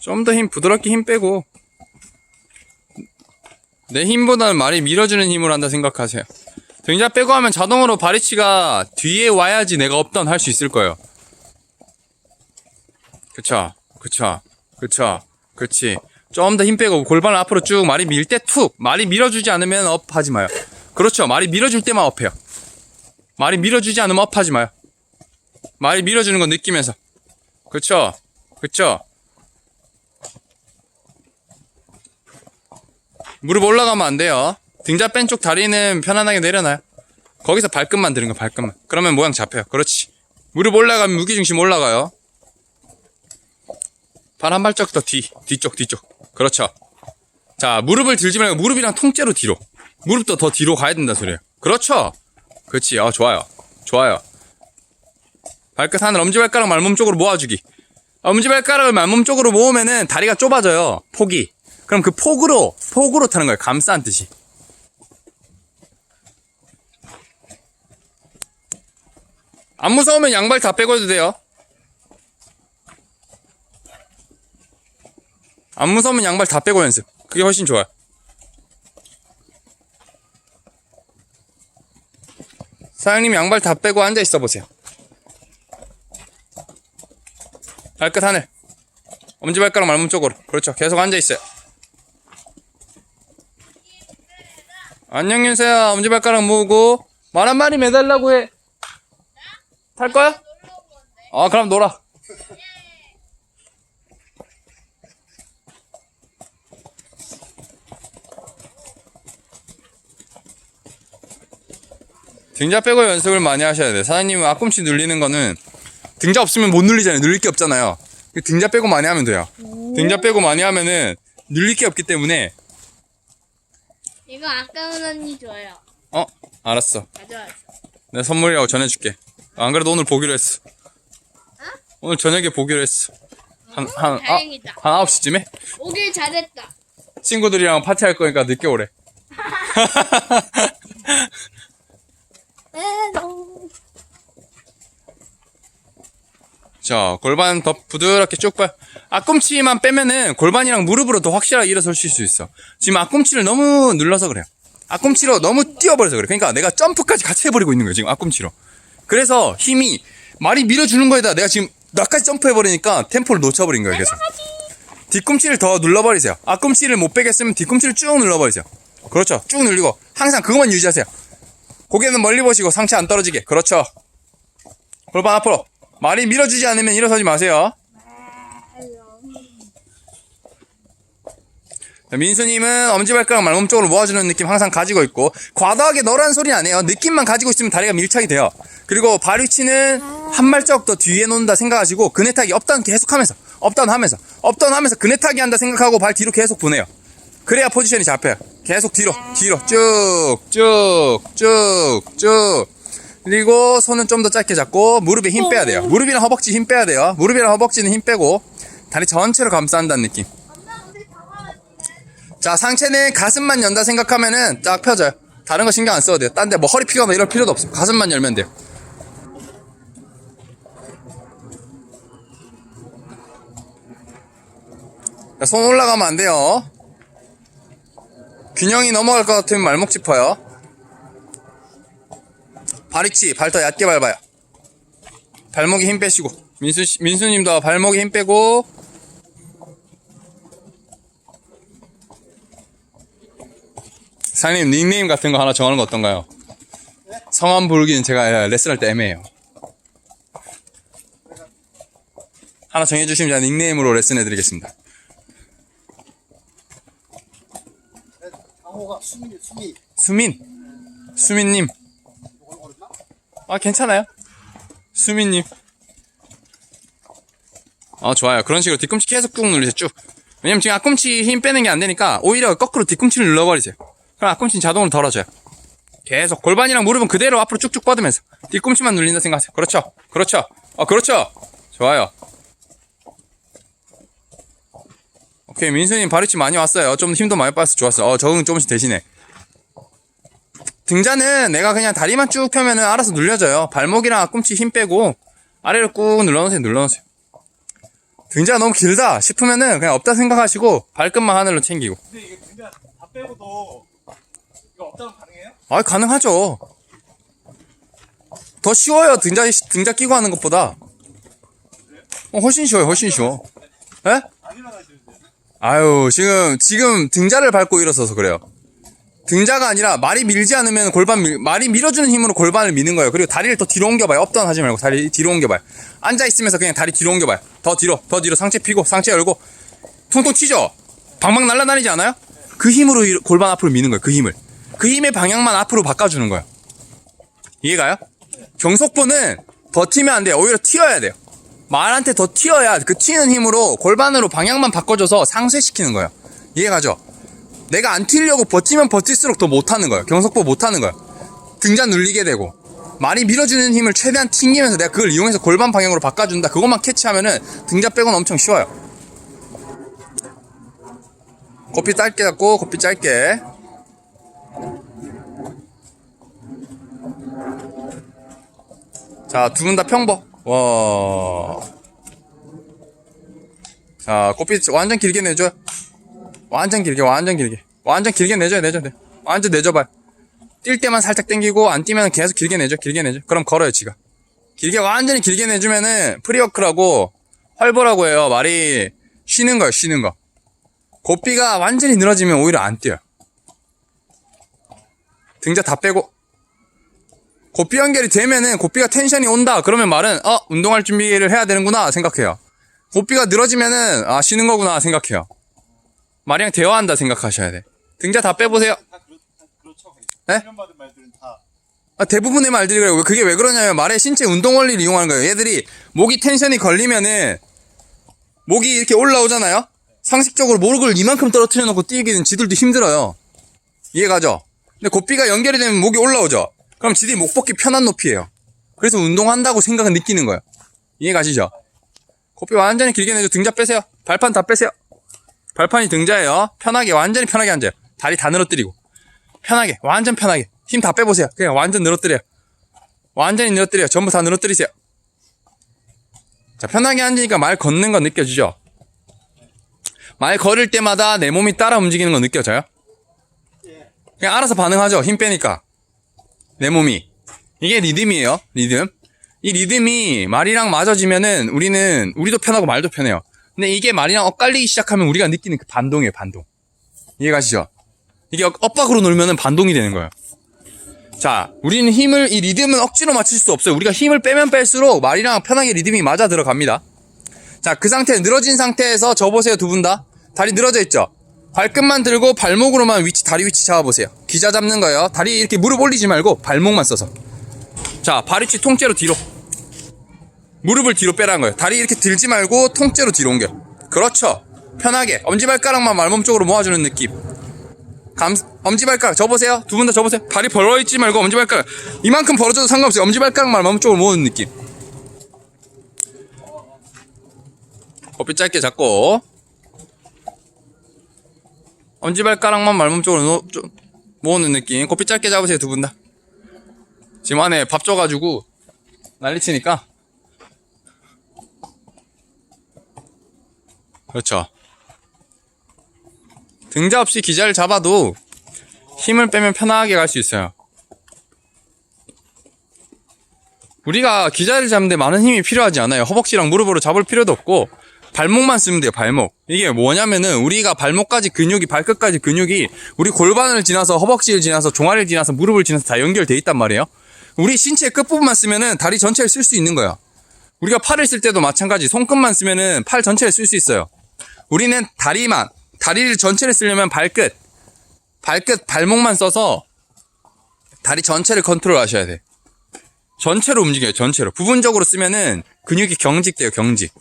좀 더 힘 부드럽게 힘 빼고 내 힘보다는 말이 밀어주는 힘을 한다 생각하세요. 등자 빼고 하면 자동으로 바리치가 뒤에 와야지 내가 업다운 할 수 있을 거예요. 그쵸, 그쵸, 그쵸, 그치. 좀더 힘 빼고 골반을 앞으로 쭉 말이 밀 때 툭! 말이 밀어주지 않으면 업 하지 마요. 그렇죠. 말이 밀어줄 때만 업해요. 말이 밀어주지 않으면 업 하지 마요. 말이 밀어주는 거 느끼면서. 그쵸, 그쵸. 무릎 올라가면 안 돼요. 등자 뺀 쪽 다리는 편안하게 내려놔요. 거기서 발끝만 드는 거, 발끝만. 그러면 모양 잡혀요. 그렇지. 무릎 올라가면 무게중심 올라가요. 발 한 발짝 더 뒤, 뒤쪽, 뒤쪽. 그렇죠. 자, 무릎을 들지 말고 무릎이랑 통째로 뒤로. 무릎도 더 뒤로 가야 된다 소리예요. 그렇죠. 그렇지. 어, 좋아요. 좋아요. 발끝 하늘 엄지발가락 말몸 쪽으로 모아주기. 엄지발가락을 말몸 쪽으로 모으면은 다리가 좁아져요. 폭이. 그럼 그 폭으로, 폭으로 타는 거예요. 감싸는 뜻이. 안 무서우면 양발 다 빼고 해도 돼요. 안 무서우면 양발 다 빼고 연습. 그게 훨씬 좋아요. 사장님 양발 다 빼고 앉아 있어 보세요. 발끝 하늘. 엄지발가락 말몸 쪽으로. 그렇죠. 계속 앉아 있어요. 안녕 윤서야. 엄지발가락 모으고 말 한 마리 매달라고 해. 탈 거야? 아 그럼 놀아. 등자 빼고 연습을 많이 하셔야 돼. 사장님은 앞꿈치 눌리는 거는 등자 없으면 못 눌리잖아요. 눌릴 게 없잖아요. 그 등자 빼고 많이 하면 돼요. 등자 빼고 많이 하면은 눌릴 게 없기 때문에 이거 아까운 언니 줘요. 어 알았어. 가져왔어. 내 선물이라고 전해줄게. 안 그래도 오늘 보기로 했어. 오늘 저녁에 보기로 했어. 한, 한, 아, 다행이다. 한 9시쯤에? 오길 잘했다. 친구들이랑 파티할 거니까 늦게 오래. 자, 골반 더 부드럽게 쭉 빠. 앞꿈치만 빼면은 골반이랑 무릎으로 더 확실하게 일어설 수 있어. 지금 앞꿈치를 너무 눌러서 그래요. 앞꿈치로 너무 뛰어버려서 그래. 그러니까 내가 점프까지 같이 해버리고 있는 거예요, 지금 앞꿈치로. 그래서 힘이 말이 밀어주는 거에다 내가 지금 나까지 점프해버리니까 템포를 놓쳐버린 거예요, 계속. 뒤꿈치를 더 눌러버리세요. 앞꿈치를 못 빼겠으면 뒤꿈치를 쭉 눌러버리세요. 그렇죠. 쭉 눌리고 항상 그것만 유지하세요. 고개는 멀리 보시고 상체 안 떨어지게. 그렇죠. 골반 앞으로. 말이 밀어주지 않으면 일어서지 마세요. 자, 민수님은 엄지발가락 말몸 쪽으로 모아주는 느낌 항상 가지고 있고 과도하게 너란 소리 안 해요. 느낌만 가지고 있으면 다리가 밀착이 돼요. 그리고 발 위치는 한 발짝 더 뒤에 놓는다 생각하시고 그네 타기 업다운 계속하면서 업다운 하면서 업다운 하면서 그네 타기 한다 생각하고 발 뒤로 계속 보내요. 그래야 포지션이 잡혀요. 계속 뒤로 뒤로 쭉쭉쭉쭉 그리고 손은 좀 더 짧게 잡고 무릎에 힘 빼야 돼요. 무릎이랑 허벅지 힘 빼야 돼요. 무릎이랑 허벅지는 힘 빼고 다리 전체를 감싼다는 느낌. 자, 상체는 가슴만 연다 생각하면은 딱 펴져요. 다른 거 신경 안 써도 돼요. 딴 데 뭐 허리 피거나 이럴 필요도 없어요. 가슴만 열면 돼요. 자, 손 올라가면 안 돼요. 균형이 넘어갈 것 같으면 말목 짚어요. 발위치, 발 더 얕게 밟아요. 발목에 힘 빼시고. 민수, 씨- 민수님도 발목에 힘 빼고. 사장님 닉네임 같은 거 하나 정하는 거 어떤가요? 성함 부르기는 제가 레슨할 때 애매해요. 하나 정해주시면 제가 닉네임으로 레슨해드리겠습니다. 장호가 수민이 수미 수민, 수민님. 아 괜찮아요. 수민님. 아 좋아요. 그런 식으로 뒤꿈치 계속 꾹 누르세요. 쭉. 왜냐면 지금 앞꿈치 힘 빼는 게 안 되니까 오히려 거꾸로 뒤꿈치를 눌러버리세요. 그럼 앞꿈치는 자동으로 덜어져요. 계속 골반이랑 무릎은 그대로 앞으로 쭉쭉 뻗으면서 뒤꿈치만 눌린다 생각하세요. 그렇죠. 그렇죠. 어 그렇죠. 좋아요. 오케이 민수님 발위치 많이 왔어요. 좀 힘도 많이 빠져서 좋았어. 어 적응 조금씩 되시네. 등자는 내가 그냥 다리만 쭉 펴면은 알아서 눌려져요. 발목이랑 앞꿈치 힘 빼고 아래로 꾹 눌러놓으세요. 눌러놓으세요. 등자가 너무 길다 싶으면은 그냥 없다 생각하시고 발끝만 하늘로 챙기고. 근데 이게 등자 다 빼고도 이거 없다면 가능해요? 아, 가능하죠. 더 쉬워요. 등자, 등자 끼고 하는 것보다. 어, 훨씬 쉬워요. 훨씬 쉬워. 예? 아유, 지금, 지금 등자를 밟고 일어서서 그래요. 등자가 아니라 말이 밀지 않으면 골반 밀, 말이 밀어주는 힘으로 골반을 미는 거예요. 그리고 다리를 더 뒤로 옮겨봐요. 업다운 하지 말고 다리 뒤로 옮겨봐요. 앉아 있으면서 그냥 다리 뒤로 옮겨봐요. 더 뒤로, 더 뒤로 상체 피고, 상체 열고, 통통 튀죠? 방방 날아다니지 않아요? 그 힘으로 이- 골반 앞으로 미는 거예요. 그 힘을. 그 힘의 방향만 앞으로 바꿔주는 거예요. 이해가요? 경속부는 버티면 안 돼요. 오히려 튀어야 돼요. 말한테 더 튀어야 그 튀는 힘으로 골반으로 방향만 바꿔줘서 상쇄시키는 거예요. 이해가죠? 내가 안 튀려고 버티면 버틸수록 더 못하는 거예요. 경속부 못하는 거예요. 등자 눌리게 되고 말이 밀어주는 힘을 최대한 튕기면서 내가 그걸 이용해서 골반 방향으로 바꿔준다. 그것만 캐치하면은 등자 빼고는 엄청 쉬워요. 고삐 짧게 잡고 고삐 짧게 자, 두 분 다 평버. 와. 자, 꽃빛 완전 길게 내줘요. 완전 길게, 완전 길게. 완전 길게 내줘요, 내줘, 내. 완전 내줘봐요. 뛸 때만 살짝 당기고, 안 뛰면 계속 길게 내줘, 길게 내줘. 그럼 걸어요, 지가. 길게, 완전히 길게 내주면은, 프리워크라고, 활보라고 해요. 말이, 쉬는 거예요, 쉬는 거. 고삐가 완전히 늘어지면 오히려 안 뛰어요. 등자 다 빼고, 고삐 연결이 되면은 고삐가 텐션이 온다. 그러면 말은 어 운동할 준비를 해야 되는구나 생각해요. 고삐가 늘어지면은 아 쉬는 거구나 생각해요. 말이랑 대화한다 생각하셔야 돼. 등자 다 빼보세요. 다, 그렇, 다 그렇죠. 네? 훈련받은 말들은 다. 아, 대부분의 말들이 그래요. 그게 왜 그러냐면 말의 신체 운동 원리를 이용하는 거예요. 얘들이 목이 텐션이 걸리면은 목이 이렇게 올라오잖아요. 상식적으로 목을 이만큼 떨어뜨려 놓고 뛰기는 지들도 힘들어요. 이해가죠? 근데 고삐가 연결이 되면 목이 올라오죠. 그럼 지들이 목 뻗기 편한 높이에요. 그래서 운동한다고 생각은 느끼는 거예요. 이해 가시죠? 고삐 완전히 길게 내줘. 등자 빼세요. 발판 다 빼세요. 발판이 등자예요. 편하게 완전히 편하게 앉아요. 다리 다 늘어뜨리고. 편하게 완전 편하게. 힘 다 빼보세요. 그냥 완전 늘어뜨려요. 완전히 늘어뜨려요. 전부 다 늘어뜨리세요. 자 편하게 앉으니까 말 걷는 거 느껴지죠? 말 걸을 때마다 내 몸이 따라 움직이는 거 느껴져요? 그냥 알아서 반응하죠? 힘 빼니까. 내 몸이. 이게 리듬이에요 리듬. 이 리듬이 말이랑 맞아지면은 우리는 우리도 편하고 말도 편해요 근데 이게 말이랑 엇갈리기 시작하면 우리가 느끼는 그 반동이에요 반동 이해가시죠 이게 엇- 엇박으로 놀면은 반동이 되는 거예요. 자, 우리는 힘을, 이 리듬은 억지로 맞출 수 없어요. 우리가 힘을 빼면 뺄수록 말이랑 편하게 리듬이 맞아 들어갑니다. 자, 그 상태, 늘어진 상태에서 접으세요, 두 분 다. 다리 늘어져 있죠? 발끝만 들고 발목으로만 위치, 다리 위치 잡아보세요. 기자 잡는 거예요. 다리 이렇게 무릎 올리지 말고 발목만 써서. 자, 발 위치 통째로 뒤로. 무릎을 뒤로 빼라는 거예요. 다리 이렇게 들지 말고 통째로 뒤로 옮겨. 그렇죠. 편하게. 엄지발가락만 말몸 쪽으로 모아주는 느낌. 감, 엄지발가락 접으세요. 두 분 다 접으세요. 다리 벌어있지 말고 엄지발가락. 이만큼 벌어져도 상관없어요. 엄지발가락만 마음 쪽으로 모으는 느낌. 커피 짧게 잡고. 엄지발가락만 말몸 쪽으로 놓, 좀 모으는 느낌. 커피 짧게 잡으세요. 두 분 다. 지금 안에 밥 줘가지고 난리치니까. 그렇죠. 등자 없이 기자를 잡아도 힘을 빼면 편하게 갈 수 있어요. 우리가 기자를 잡는데 많은 힘이 필요하지 않아요. 허벅지랑 무릎으로 잡을 필요도 없고 발목만 쓰면 돼요. 발목. 이게 뭐냐면은 우리가 발목까지 근육이 발끝까지 근육이 우리 골반을 지나서 허벅지를 지나서 종아리를 지나서 무릎을 지나서 다 연결돼 있단 말이에요. 우리 신체 끝부분만 쓰면은 다리 전체를 쓸 수 있는 거야. 우리가 팔을 쓸 때도 마찬가지. 손끝만 쓰면은 팔 전체를 쓸 수 있어요. 우리는 다리만 다리를 전체를 쓰려면 발끝 발끝 발목만 써서 다리 전체를 컨트롤 하셔야 돼. 전체로 움직여요 전체로. 부분적으로 쓰면은 근육이 경직돼요 경직.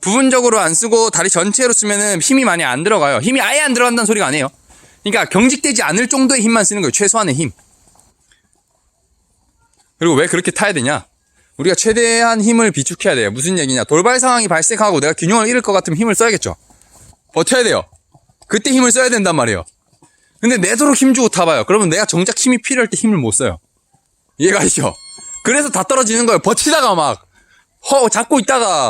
부분적으로 안 쓰고 다리 전체로 쓰면은 힘이 많이 안 들어가요. 힘이 아예 안 들어간다는 소리가 아니에요. 그러니까 경직되지 않을 정도의 힘만 쓰는 거예요 최소한의 힘. 그리고 왜 그렇게 타야 되냐? 우리가 최대한 힘을 비축해야 돼요. 무슨 얘기냐? 돌발 상황이 발생하고 내가 균형을 잃을 것 같으면 힘을 써야겠죠 버텨야 돼요. 그때 힘을 써야 된단 말이에요. 근데 내도록 힘 주고 타봐요. 그러면 내가 정작 힘이 필요할 때 힘을 못 써요. 이해가시죠? 그래서 다 떨어지는 거예요. 버티다가 막, 허, 잡고 있다가,